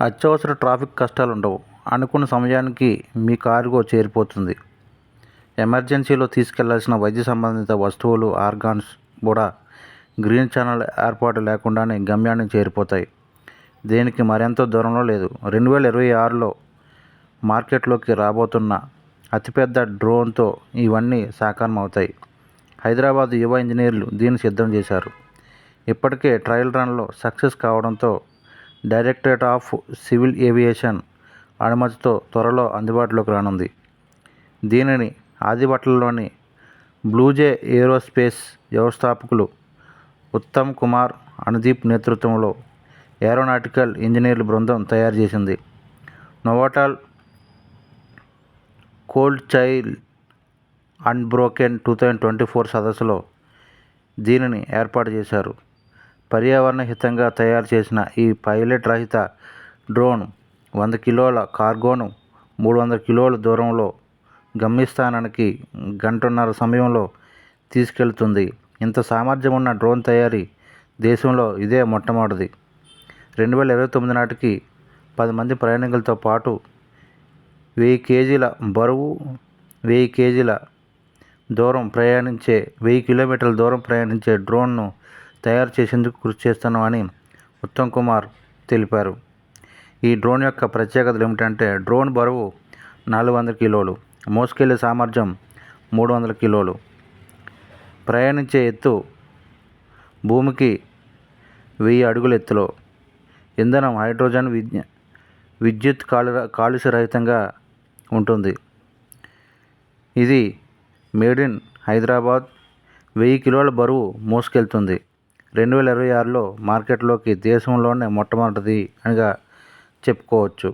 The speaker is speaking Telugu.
అత్యవసర ట్రాఫిక్ కష్టాలు ఉండవు అనుకున్న సమయానికి మీ కార్గో చేరిపోతుంది. ఎమర్జెన్సీలో తీసుకెళ్ళాల్సిన వైద్య సంబంధిత వస్తువులు ఆర్గాన్స్ కూడా గ్రీన్ ఛానల్ ఏర్పాటు లేకుండానే గమ్యాన్ని చేరిపోతాయి. దీనికి మరెంతో దూరంలో లేదు. రెండు వేల ఇరవై ఆరులో మార్కెట్లోకి రాబోతున్న అతిపెద్ద డ్రోన్తో ఇవన్నీ సాకారం అవుతాయి హైదరాబాద్ యువ ఇంజనీర్లు దీన్ని సిద్ధం చేశారు. ఇప్పటికే ట్రయల్ రన్లో సక్సెస్ కావడంతో డైరెక్టరేట్ ఆఫ్ సివిల్ ఏవియేషన్ అనుమతితో త్వరలో అందుబాటులోకి రానుంది. దీనిని ఆదిబట్లలోని బ్లూజే ఏరోస్పేస్ వ్యవస్థాపకులు ఉత్తమ్ కుమార్ అనుదీప్ నేతృత్వంలో ఏరోనాటికల్ ఇంజనీర్ల బృందం తయారు చేసింది. Novotel cold child unbroken two thousand twenty four సదస్సులో దీనిని ఏర్పాటు చేశారు. పర్యావరణ హితంగా తయారు చేసిన ఈ పైలట్ రహిత డ్రోన్ వంద కిలోల కార్గోను మూడు వందల కిలోల దూరంలో గమ్యస్థానానికి గంటన్నర సమయంలో తీసుకెళ్తుంది. ఇంత సామర్థ్యం ఉన్న డ్రోన్ తయారీ దేశంలో ఇదే మొట్టమొదటిది. రెండు వేల ఇరవై తొమ్మిది నాటికి పది మంది ప్రయాణికులతో పాటు వెయ్యి కేజీల బరువు వెయ్యి కేజీల దూరం ప్రయాణించే వెయ్యి కిలోమీటర్ల దూరం ప్రయాణించే డ్రోన్ను తయారు చేసేందుకు కృషి చేస్తున్నామని ఉత్తమ్ కుమార్ తెలిపారు. ఈ డ్రోన్ యొక్క ప్రత్యేకతలు ఏమిటంటే డ్రోన్ బరువు నాలుగు వందల కిలోలు మోసుకెళ్ళే సామర్థ్యం మూడు వందల కిలోలు. ప్రయాణించే ఎత్తు భూమికి వెయ్యి అడుగుల ఎత్తులో. ఇంధనం హైడ్రోజన్ విద్య విద్యుత్ కాలు కాలుష్య రహితంగా ఉంటుంది. ఇది మేడ్ ఇన్ హైదరాబాద్ వెయ్యి కిలోల బరువు మోసుకెళ్తుంది. రెండు వేల ఇరవై ఆరులో మార్కెట్లోకి దేశంలోనే మొట్టమొదటిది అనిగా చెప్పుకోవచ్చు.